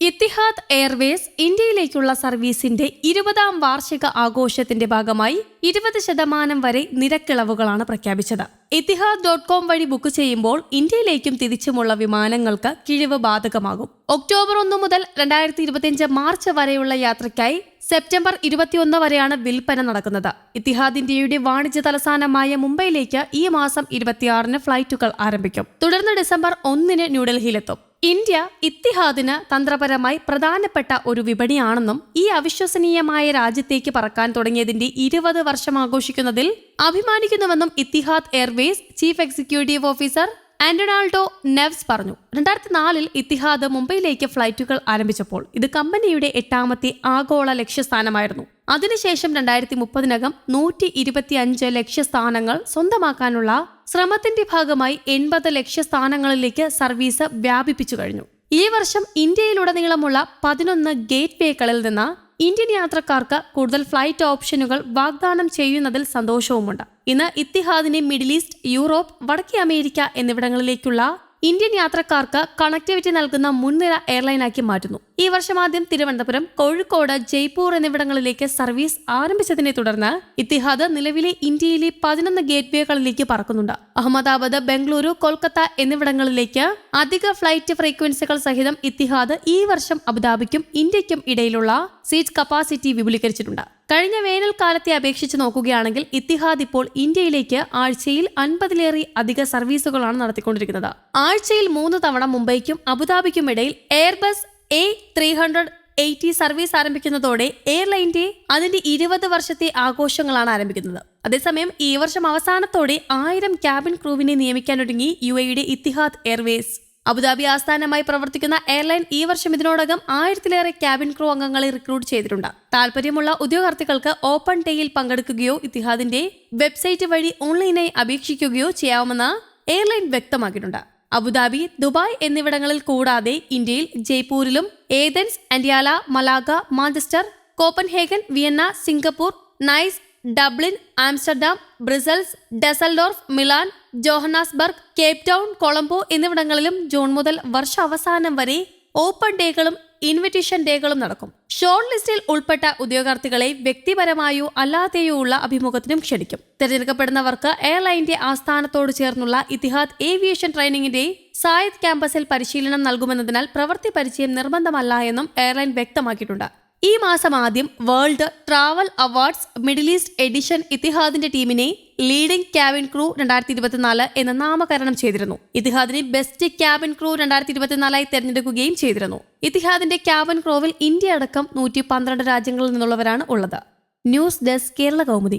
Ittihad Airways ഇന്ത്യയിലേക്കുള്ള സർവീസിന്റെ ഇരുപതാം വാർഷിക ആഘോഷത്തിന്റെ ഭാഗമായി ഇരുപത് ശതമാനം വരെ നിരക്കിളവുകളാണ് പ്രഖ്യാപിച്ചത്. ഇത്തിഹാദ് ഡോട്ട് കോം വഴി ബുക്ക് ചെയ്യുമ്പോൾ ഇന്ത്യയിലേക്കും തിരിച്ചുമുള്ള വിമാനങ്ങൾക്ക് കിഴിവ് ബാധകമാകും. ഒക്ടോബർ ഒന്ന് മുതൽ രണ്ടായിരത്തി ഇരുപത്തിയഞ്ച് മാർച്ച് വരെയുള്ള യാത്രയ്ക്കായി സെപ്റ്റംബർ ഇരുപത്തിയൊന്ന് വരെയാണ് വിൽപ്പന നടക്കുന്നത്. ഇത്തിഹാദ് ഇന്ത്യയുടെ വാണിജ്യ തലസ്ഥാനമായ മുംബൈയിലേക്ക് ഈ മാസം ഇരുപത്തിയാറിന് ഫ്ലൈറ്റുകൾ ആരംഭിക്കും. തുടർന്ന് ഡിസംബർ ഒന്നിന് ന്യൂഡൽഹിയിലെത്തും. ഇന്ത്യ ഇത്തിഹാദിന് തന്ത്രപരമായി പ്രധാനപ്പെട്ട ഒരു വിപണിയാണെന്നും ഈ അവിശ്വസനീയമായ രാജ്യത്തേക്ക് പറക്കാൻ തുടങ്ങിയതിന്റെ ഇരുപത് വർഷം ആഘോഷിക്കുന്നതിൽ അഭിമാനിക്കുന്നുവെന്നും Etihad Airways chief executive officer Antonoaldo Neves പറഞ്ഞു രണ്ടായിരത്തി നാലിൽ ഇത്തിഹാദ് മുംബൈയിലേക്ക് ഫ്ലൈറ്റുകൾ ആരംഭിച്ചപ്പോൾ ഇത് കമ്പനിയുടെ എട്ടാമത്തെ ആഗോള ലക്ഷ്യസ്ഥാനമായിരുന്നു. അതിനുശേഷം രണ്ടായിരത്തി മുപ്പതിനകം നൂറ്റി ഇരുപത്തിയഞ്ച് ലക്ഷ്യസ്ഥാനങ്ങൾ സ്വന്തമാക്കാനുള്ള ശ്രമത്തിന്റെ ഭാഗമായി എൺപത് ലക്ഷ്യസ്ഥാനങ്ങളിലേക്ക് സർവീസ് വ്യാപിപ്പിച്ചു കഴിഞ്ഞു. ഈ വർഷം ഇന്ത്യയിലുടനീളമുള്ള പതിനൊന്ന് ഗേറ്റ് വേകളിൽ നിന്ന് ഇന്ത്യൻ യാത്രക്കാർക്ക് കൂടുതൽ ഫ്ലൈറ്റ് ഓപ്ഷനുകൾ വാഗ്ദാനം ചെയ്യുന്നതിൽ സന്തോഷവുമുണ്ട്. ഇന്ന് ഇത്തിഹാദിനെ മിഡിൽ ഈസ്റ്റ് യൂറോപ്പ് വടക്കേ അമേരിക്ക എന്നിവിടങ്ങളിലേക്കുള്ള ഇന്ത്യൻ യാത്രക്കാർക്ക് കണക്ടിവിറ്റി നൽകുന്ന മുൻനിര എയർലൈനാക്കി മാറ്റുന്നു. ഈ വർഷം ആദ്യം തിരുവനന്തപുരം കോഴിക്കോട് ജയ്പൂർ എന്നിവിടങ്ങളിലേക്ക് സർവീസ് ആരംഭിച്ചതിനെ തുടർന്ന് ഇത്തിഹാദ് നിലവിലെ ഇന്ത്യയിലെ പതിനൊന്ന് ഗേറ്റ്വേകളിലേക്ക് പറക്കുന്നുണ്ട്. അഹമ്മദാബാദ് ബംഗളൂരു കൊൽക്കത്ത എന്നിവിടങ്ങളിലേക്ക് അധിക ഫ്ലൈറ്റ് ഫ്രീക്വൻസികൾ സഹിതം ഇത്തിഹാദ് ഈ വർഷം അബുദാബിക്കും ഇന്ത്യയ്ക്കും ഇടയിലുള്ള സീറ്റ് കപ്പാസിറ്റി വിപുലീകരിച്ചിട്ടുണ്ട്. കഴിഞ്ഞ വേനൽക്കാലത്തെ അപേക്ഷിച്ച് നോക്കുകയാണെങ്കിൽ ഇത്തിഹാദ് ഇപ്പോൾ ഇന്ത്യയിലേക്ക് ആഴ്ചയിൽ അൻപതിലേറെ അധിക സർവീസുകളാണ് നടത്തിക്കൊണ്ടിരിക്കുന്നത്. ആഴ്ചയിൽ മൂന്ന് തവണ മുംബൈക്കും അബുദാബിക്കും ഇടയിൽ Airbus A three hundred eighty service ആരംഭിക്കുന്നതോടെ എയർലൈന്റെ അതിന്റെ ഇരുപത് വർഷത്തെ ആഘോഷങ്ങളാണ് ആരംഭിക്കുന്നത്. അതേസമയം ഈ വർഷം അവസാനത്തോടെ ആയിരം ക്യാബിൻ ക്രൂവിനെ നിയമിക്കാനൊരുങ്ങി യു എയുടെ ഇത്തിഹാദ് എയർവേസ്. അബുദാബി ആസ്ഥാനമായി പ്രവർത്തിക്കുന്ന എയർലൈൻ ഈ വർഷം ഇതിനോടകം ആയിരത്തിലേറെ ക്യാബിൻ ക്രൂ അംഗങ്ങളെ റിക്രൂട്ട് ചെയ്തിട്ടുണ്ട്. താല്പര്യമുള്ള ഉദ്യോഗാർത്ഥികൾക്ക് ഓപ്പൺ ഡേയിൽ പങ്കെടുക്കുകയോ ഇത്തിഹാദിന്റെ വെബ്സൈറ്റ് വഴി ഓൺലൈനായി അപേക്ഷിക്കുകയോ ചെയ്യാവുമെന്ന് എയർലൈൻ വ്യക്തമാക്കിയിട്ടുണ്ട്. അബുദാബി ദുബായ് എന്നിവിടങ്ങളിൽ കൂടാതെ ഇന്ത്യയിൽ ജയ്പൂരിലും Athens അൻഡിയാല Malaga Manchester Copenhagen Vienna Singapore Nice Dublin Amsterdam Brussels Dusseldorf Milan Johannesburg Cape Town Colombo എന്നിവിടങ്ങളിലും ജൂൺ മുതൽ വർഷാവസാനം വരെ ഓപ്പൺ ഡേകളും ഇൻവിറ്റേഷൻ ഡേകളും നടക്കും. ഷോർട്ട് ലിസ്റ്റിൽ ഉൾപ്പെട്ട ഉദ്യോഗാർത്ഥികളെ വ്യക്തിപരമായോ അല്ലാതെയോ ഉള്ള അഭിമുഖത്തിനും ക്ഷണിക്കും. തിരഞ്ഞെടുക്കപ്പെടുന്നവർക്ക് എയർലൈന്റെ ആസ്ഥാനത്തോട് ചേർന്നുള്ള ഇതിഹാദ് ഏവിയേഷൻ ട്രെയിനിങ്ങിന്റെ സായദ് ക്യാമ്പസിൽ പരിശീലനം നൽകുമെന്നതിനാൽ പ്രവൃത്തി പരിചയം നിർബന്ധമല്ല എന്നും എയർലൈൻ വ്യക്തമാക്കിയിട്ടുണ്ട്. ഈ മാസം ആദ്യം World Travel Awards Middle East edition ഇത്തിഹാദിന്റെ ടീമിനെ ലീഡിംഗ് ക്യാബിൻ ക്രൂ രണ്ടായിരത്തി ഇരുപത്തിനാല് എന്ന് നാമകരണം ചെയ്തിരുന്നു. ഇത്തിഹാദിനെ ബെസ്റ്റ് ക്യാബിൻ ക്രൂ രണ്ടായിരത്തി ഇരുപത്തിനാലായി തെരഞ്ഞെടുക്കുകയും ചെയ്തിരുന്നു. ഇത്തിഹാദിന്റെ ക്യാബിൻ ക്രൂവിൽ ഇന്ത്യ അടക്കം നൂറ്റി പന്ത്രണ്ട് രാജ്യങ്ങളിൽ നിന്നുള്ളവരാണ് ഉള്ളത്. News desk Kerala Kaumudi.